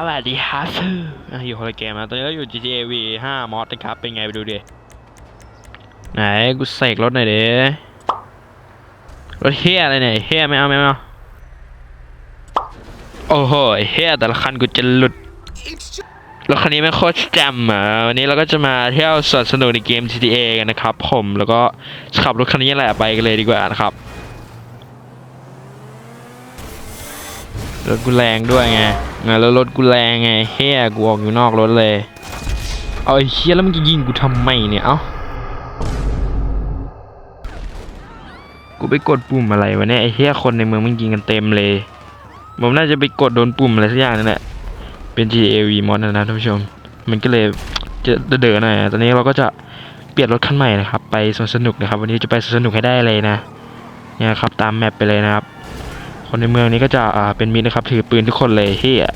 สวัสดีครับอยู่คนละเกมนะตอนนี้เราอยู่ GTA V 5 มอดนะครับ เป็นไงไปดูดิไหนกูเสกรถหน่อยดิรถเฮียอะไรเนี่ยเฮียไม่เอาไม่เอาโอ้โหเฮียแต่ละคันกูจะหลุดรถคันนี้ไม่โคตรแจ่มอะวันนี้เราก็จะมาเที่ยวสวนสนุกในเกม GTA กันนะครับ ผมแล้วก็ขับรถคันนี้แหละไปกันเลยดีกว่านะครับ รถกูแรงด้วยไงไงแล้วรถกูแรงไงเฮียกูออกอยู่นอกรถเลย เอาไอ้เฮียแล้วมึงจะยิงกูทำไมเนี่ยเอ้ากูไปกดปุ่มอะไรวะเนี่ยไอ้เฮียคนในเมืองมันยิงกันเต็มเลยผมน่าจะไปกดโดนปุ่มอะไรสักอย่างนั่นแหละเป็น GAV mod นะนะท่านผู้ชม มันก็เลยจะเด๋อหน่อยอะตอนนี้เราก็จะเปลี่ยนรถคันใหม่นะครับ ไปสวนสนุกนะครับ วันนี้จะไปสวนสนุกให้ได้เลยนะเนี่ยครับตามแมปไปเลยนะครับ คนในเมืองนี้ก็จะอ่าเป็นมิตรนะครับถือปืนทุกคนเลยเฮีย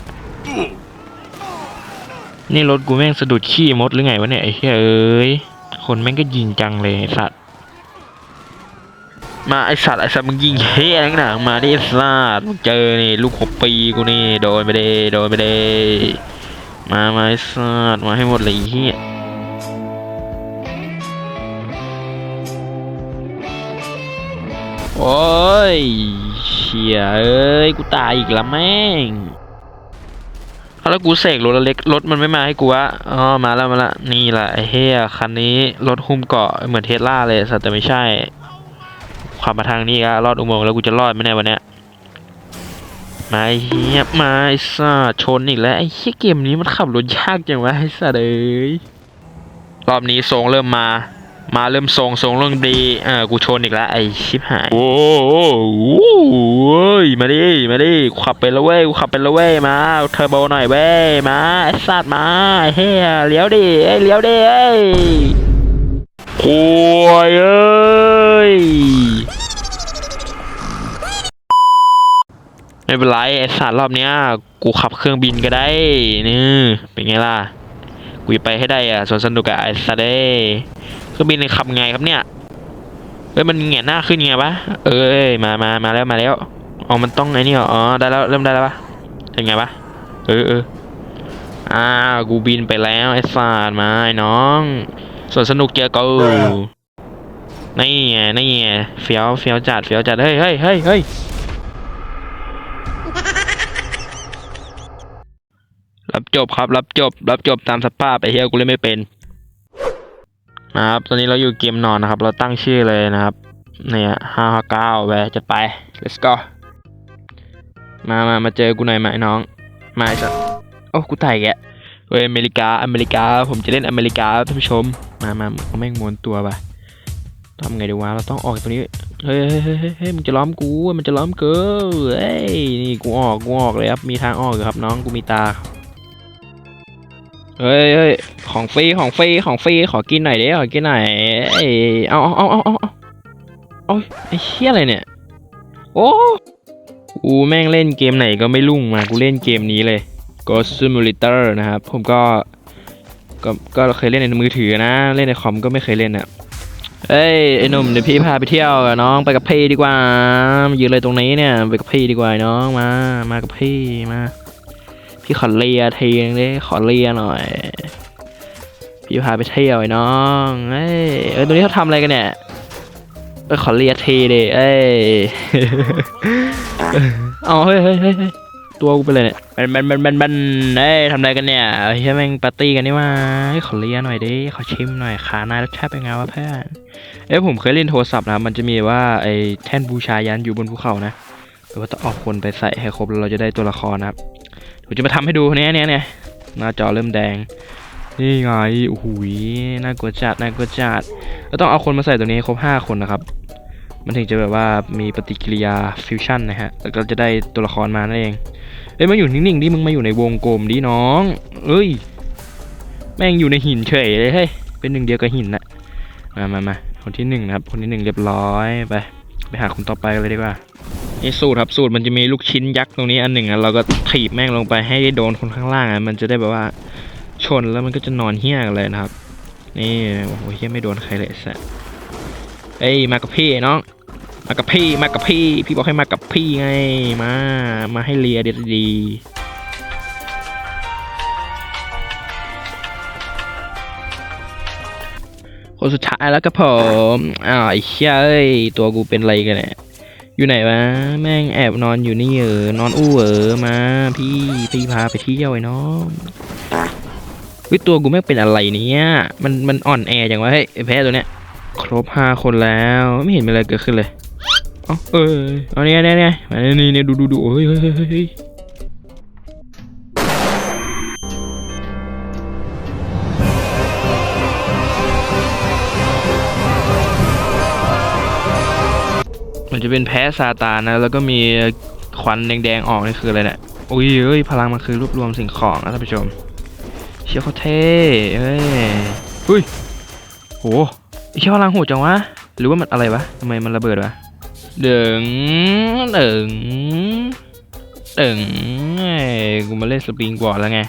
นี่รถกูแม่งสะดุดขี้มดหรือไงวะเนี่ยไอ้เฮียเอ้ยคนแม่งก็ยิงจังเลยสัตว์มาไอสัตว์ไอสัตว์มึงยิงเฮียนักหนามาดิไอ้สัตว์มึงเจอนี่ลูกหกปีกูนี่โดนไปเดโดนไปเดมามาไอสัตว์มาให้หมดเลยเฮียโอ้ย ชี่ยเอ้ย กูตายอีกล้วแม่งแล้วกูเสกรถเล็กรถมันไม่มาให้กูวะอ๋อมาแล้วมาล้วนี่แหละไอ้เฮียคันนี้รถหุ้มเกาะเหมือนเทสลาเลยสัตว์แต่ไม่ใช่ขับมาทางนี้ก็รอดอุโมงค์แล้วกูจะรอดไหมเนี่ยวันเนี้ยมาเฮียมาไอ้สัสชนอีกแล้วไอ้เฮียเกมนี้มันขับรถยากจังวะไอ้สัสเอ้ยรอบนี้ทรงเริ่มมา มาเริ่มทรงทรงเริ่มดีเออกูชนอีกแล้วไอ้ชิบหาย โอ้โหมาดิ มาดิกูขับไปแล้วเว้ยกูขับไปแล้วเว้ยมาเทอร์โบหน่อยเว้ยมาไอ้สัสมาไอ้เฮียเลี้ยวดิเอ้ยเลี้ยวดิเอ้ยโอ้ยเอ้ยไม่เป็นไรไอสัตว์รอบเนี้ยกูขับเครื่องบินก็ได้นี่เป็นไงล่ะกูจะไปให้ได้อะสวนสนุกอะไอสัตว์เอ้ ยเครื่องบินเนี่ยขับไงครับเนี่ยเอ้ยมันแหงนหน้าขึ้นไงวะเอ้ยมามามาแล้วมาแล้วอ๋อมันต้องไอ้นี่เหรออ๋อได้แล้วเริ่มได้แล้วปะเป็นไงปะเออเอออ้ากูบินไปแล้วไอสัตว์มาไอ้น้องส่วนสนุกเจอกูนี่ไงนี่ไงเฟี้ยวเฟี้ยวจัดเฟี้ยวจัดเฮ้ยเฮ้ยเฮ้ยเฮ้ยรับจบครับ รับจบ รับจบตามสภาพไอ้เฮียกูเล่นไม่เป็น นะครับตอนนี้เราอยู่เกมนอนนะครับ เราตั้งชื่อเลยนะครับ เนี่ยห้าห้าเก้าไปจะไป let's go มามามาเจอกูหน่อยไหมน้อง มาไอ้สัสโอ้กูตายแกเว้ยอเมริกาอเมริกา ผมจะเล่นอเมริกาท่านผู้ชม มามาเอาแม่งมวนตัวไปทำไงดีวะเราต้องออกตรงนี้ เฮ้ยเฮ้ยเฮ้ยเฮ้ยมันจะล้อมกู มันจะล้อมเกูเฮ้ย นี่กูออก กูออกเลยครับ มีทางออกอยู่ครับน้อง กูมีตา เฮ้ยเฮ้ยของฟรีของฟรีของฟรีขอกินหน่อยดิขอกินหน่อยเอ้ยเอาเอาเอาเอาเอาเอาไอ้เหี้ยอะไรเนี่ย โอ้กูแม่งเล่นเกมไหนก็ไม่รุ่งมากูเล่นเกมนี้เลย Ghost Simulator นะครับ ผมก็ก็ก็เคยเล่นในมือถือนะ เล่นในคอมก็ไม่เคยเล่นอะเอ้ยไอ้หนุ่มเดี๋ยวพี่พาไปเที่ยวกับน้องไปกับพี่ดีกว่ามายืนเลยตรงนี้เนี่ย ไปกับพี่ดีกว่าน้องมา มากับพี่มา พี่ขอเลียทีนึงดิขอเลียหน่อย พี่พาไปเที่ยวไอ้น้องเอ้ยเออตรงนี้เขาทำอะไรกันเนี่ยเออขอเลียทีดิเอ้ยเอาเฮ้ยเฮ้ยเฮ้ยเฮ้ยตัวกูไปเลยเนี่ยบันบันบันบันบันเอ้ยทำอะไรกันเนี่ยเฮ้ยแม่งปาร์ตี้กันนี่มาเฮ้ขอเลียหน่อยดิขอชิมหน่อยขานายรสชาติเป็นไงวะเพื่อนเอ้ยผมเคยเล่นโทรศัพท์นะมันจะมีว่าไอ้แท่นบูชายันอยู่บนภูเขานะแต่ว่าต้องเอาคนไปใส่ให้ครบแล้วเราจะได้ตัวละครนะครับ ผมจะมาทำให้ดูเนี่ยเนี่ยเนี่ยหน้าจอเริ่มแดง นี่ไงโอ้โหยน่ากลัวจัดน่ากลัวจัดก็ต้องเอาคนมาใส่ตัวนี้ครบ5คนนะครับ มันถึงจะแบบว่ามีปฏิกิริยาฟิวชั่นนะฮะ แล้วก็จะได้ตัวละครมานั่นเองเอ้ยมาอยู่นิ่งๆดิมึงมาอยู่ในวงกลมดิน้อง เอ้ย แม่งอยู่ในหินเฉยเลยเฮ้ย เป็นหนึ่งเดียวกับหินนะมามามาคนที่หนึ่งนะครับ คนที่หนึ่งเรียบร้อยไป ไปหาคนต่อไปเลยดีกว่า นี่สูตรครับสูตรมันจะมีลูกชิ้นยักษ์ตรงนี้อันหนึ่งอะเราก็ถีบแม่งลงไปให้โดนคนข้างล่างอะมันจะได้แบบว่าชนแล้วมันก็จะนอนเฮี้ยกันเลยนะครับ นี่โอ้โหเฮี้ยไม่โดนใครเลยสะเอ้ยมากับพี่น้องมากับพี่มากับพี่ พี่บอกให้มากับพี่ไงมามาให้เลียดดีคนสุดท้ายแล้วก็ผมอ๋าไอ้เฮ้ยตัวกูเป็นไรกันเนี่ย อยู่ไหนวะ แม่งแอบนอนอยู่นี่เออนอนอู้เออมา พี่พี่พาไปเที่ยวไอ้น้องวิตัวกูแม่งเป็นอะไรเนี่ยมันมันอ่อนแอจังวะเฮ้ยไอ้แพ้ตัวเนี้ยครบห้าคนแล้วไม่เห็นมีอะไรเกิดขึ้นเลยเอ้าเออเอาเนี่ยเนี่ยเนี่ยมานี่นี่ดูดูดูโอ้ยเฮ้ยเฮ้ยเฮ้ยเฮ้ย จะเป็นแพ้ซาตานนะ แล้วก็มีควันแดงๆออกนี่คืออะไรเนี่ยโอ้ยเอ้ยพลังมันคือรวบรวมสิ่งของนะท่านผู้ชม เชี่ยเขาเท่เฮ้ยเฮ้ยโหไอเชี่ยพลังโหดจังวะหรือว่ามันอะไรวะทำไมมันระเบิดวะเดึงเดึงเดึงเอ้ยกูมาเล่นสปริงบอร์ดแล้วไง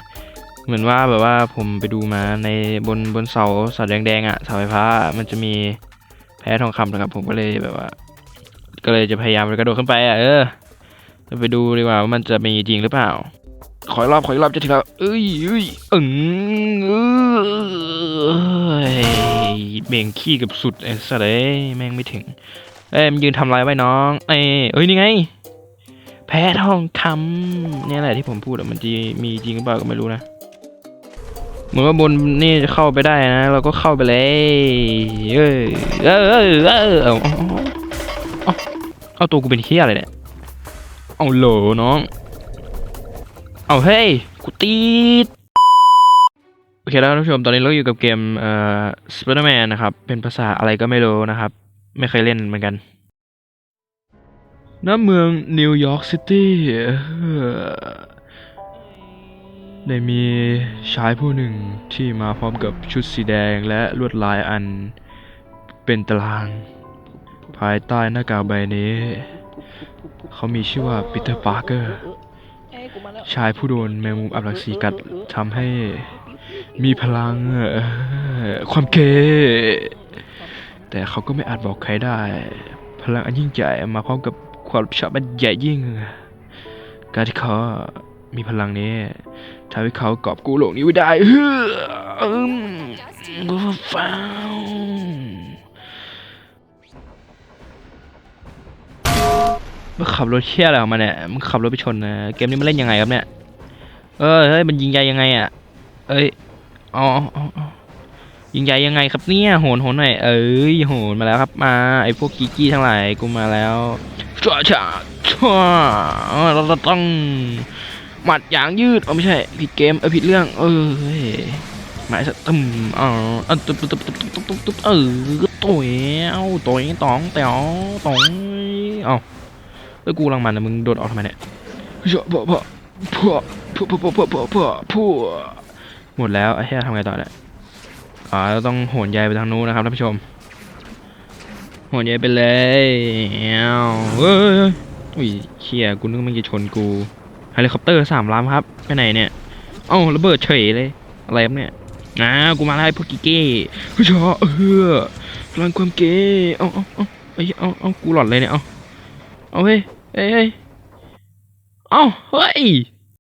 เหมือนว่าแบบว่าผมไปดูมาในบนบนเสาเสาแดงๆอะเสาไฟฟ้ามันจะมีแพ้ทองคำนะครับผมก็เลยแบบว่า ก็เลยจะพยายามกระโดดขึ้นไปอะเออจะไปดูดีกว่าว่ามันจะมีจริงหรือเปล่า ขออีกรอบขออีกรอบจะถึงแล้วเอ้ยเอ้ยอึ๋งเอ้ยเบ่งขี้กับสุดไอ้สัสเอ้ยแม่งไม่ถึง เอ้ยมันยืนทำอะไรไว้น้องเอ้ยเอ้ยนี่ไง แพ้ทองคำเนี่ยแหละที่ผมพูดอะมันจะมีจริงหรือเปล่าก็ไม่รู้นะเหมือนว่าบนนี่จะเข้าไปได้นะ เราก็เข้าไปเลย เอ้ยเออเออเออ เอาตัวกูเป็นเฮียอะไรเนี่ย เอาโหลน้อง เอาเฮ้ย กูตีดโอเคแล้วท่านผู้ชมตอนนี้เราอยู่กับเกมเอ่อ Spider-Man นะครับ เป็นภาษาอะไรก็ไม่รู้นะครับ ไม่เคยเล่นเหมือนกันณเมืองนิวยอร์กซิตี้ได้มีชายผู้หนึ่งที่มาพร้อมกับชุดสีแดงและลวดลายอันเป็นตาราง ภายใต้หน้ากากใบนี้ เขามีชื่อว่าปีเตอร์ปาร์เกอร์ชายผู้โดนแมงมุมอับรักสีกัดทำให้มีพลังความเกแต่เขาก็ไม่อาจบอกใครได้ พลังอันยิ่งใหญ่มาพร้อมกับความรับผิดชอบอันใหญ่ยิ่ง การที่เขามีพลังนี้ทำให้เขากอบกู้โลกนี้ไว้ได้เฮ้อฟ้าว มึงขับรถเชี่ยอะไรออกมาเนี่ยมึงขับรถไปชนนะเกมนี้มันเล่นยังไงครับเนี่ย เออเฮ้ยมันยิงใหญ่ยังไงอะ เอ้ยอ๋ออ๋ออ๋อยิงใหญ่ยังไงครับเนี่ยโหนโหนหน่อยเอ้ยโหนมาแล้วครับมาไอพวกกีกี้ทั้งหลายกูมาแล้วชัวชัวชัวเราต้องหมัดอย่างยืดอ๋อไม่ใช่ผิดเกมเออผิดเรื่อง เออเฮ้ยหมายสตึมอ๋ออะตุ๊บตุ๊บตุ๊บตุ๊บตุ๊บตุ๊บตุ๊บเออตัวเอ้าตัวตองแต๋วตองเอ้า แล้วกูกำลังมันนะมึงโดดออกทำไมเนี่ยเยอะเพาะเพาะเพาะเพาะเพาะเพาะเพาะเพาะเพาะหมดแล้วไอ้เหี้ยทำไงต่อเนี่ยอ๋อเราต้องโหนใยไปทางนู้นนะครับท่านผู้ชม โหนใยไปเลยเอ้าเฮ้ยเฮ้ยอุ้ยเชี่ยกูนึกว่ามันจะชนกูเฮลิคอปเตอร์สามลำครับไปไหนเนี่ยเอ้าระเบิดเฉยเลยอะไรครับเนี่ยอ่ากูมาไล่พวกกิเก้ผู้ชอเออพลังความเก้เอาเอาเอาไอ้เอาเอากูหลอนเลยเนี่ยเอาเอาเฮ้ย เอ้ยเอ้าเฮ้ย